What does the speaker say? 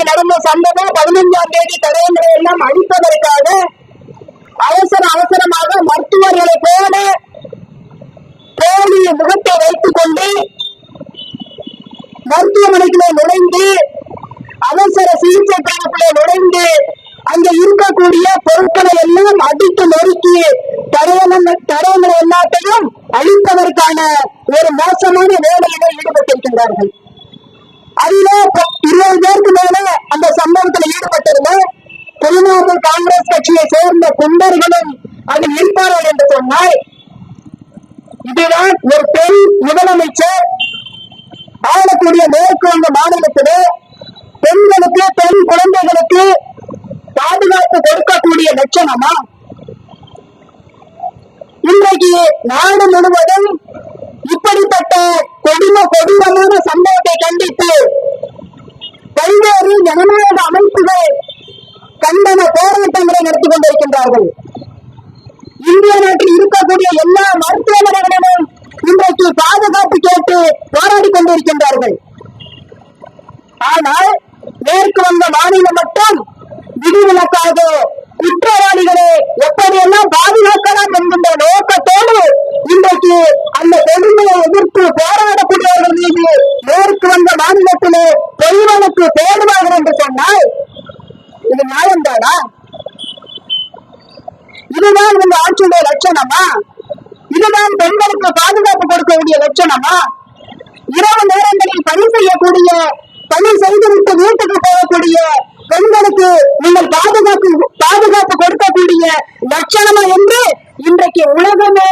தேதி நடந்த சம்பவம் பதினைஞ்சாம் தேதி தடயங்களை எல்லாம் அழிப்பதற்காக அவசர அவசரமாக மருத்துவர்களை போல போலி முகத்தை வைத்துக் கொண்டு மருத்துவமனைக்குள்ளே நுழைந்து அவசர சிகிச்சை பிரிவுக்குள்ளே நுழைந்து அங்க இருக்கக்கூடிய பொருட்களை எல்லாம் அடித்து நொறுக்கி தடயங்கள் தடயங்கள் எல்லாத்தையும் அழிப்பதற்கான ஒரு மோசமான வேலையில ஈடுபட்டிருக்கின்றார்கள். அந்த சம்பவத்தில் ஈடுபட்டிருந்த திரிணாமுல் காங்கிரஸ் கட்சியை சேர்ந்த குண்டர்களும் அதில் இருப்பார்கள் என்று சொன்னால் இதுதான் ஒரு பெண் முதலமைச்சர் ஆளக்கூடிய மேற்கு வங்க மாநிலத்திலே பெண்களுக்கு பெண் குழந்தைகளுக்கு பாதுகாப்பு கொடுக்கக்கூடிய லட்சணமா? இன்றைக்கு நாடு முழுவதும் இப்படிப்பட்ட கொடுமை கொடூரமான சம்பவத்தை கண்டித்து ஜனநாயக அமைப்புகள் கண்டன போராட்டங்களை நடத்தி கொண்டிருக்கின்றார்கள். இந்திய நாட்டில் இருக்கக்கூடிய எல்லா மருத்துவமனைகளிலும் இன்றைக்கு பாதுகாப்பு கேட்டு போராடி கொண்டிருக்கின்றார்கள். ஆனால் மேற்கு வங்க மாநிலம் மட்டும் விதிவிலக்காக குற்றவாளிகளை எப்படியெல்லாம் பாதுகாக்கலாம் என்கின்ற நோக்கத்தோடு இன்றைக்கு அந்த கொடுமையை எதிர்த்து போராடக்கூடியவர்கள் மீது மேற்கு வங்க மாநிலத்தில் பொய்வனுக்கு போடுவார்கள் என்று சொன்னால் அது நியாயம் தானா? இதுதான் உங்க ஆட்சியுடைய லட்சணமா? இதுதான் பெண்களுக்கு பாதுகாப்பு கொடுக்கக்கூடிய லட்சணமா? இரவு நேரங்களில் பணி செய்யக்கூடிய பணி செய்துவிட்டு வீட்டுக்கு போகக்கூடிய பெண்களுக்கு நீங்கள் பாதுகாப்பு பாதுகாப்பு கொடுக்கக்கூடிய லட்சணமா என்று இன்றைக்கு உலகமே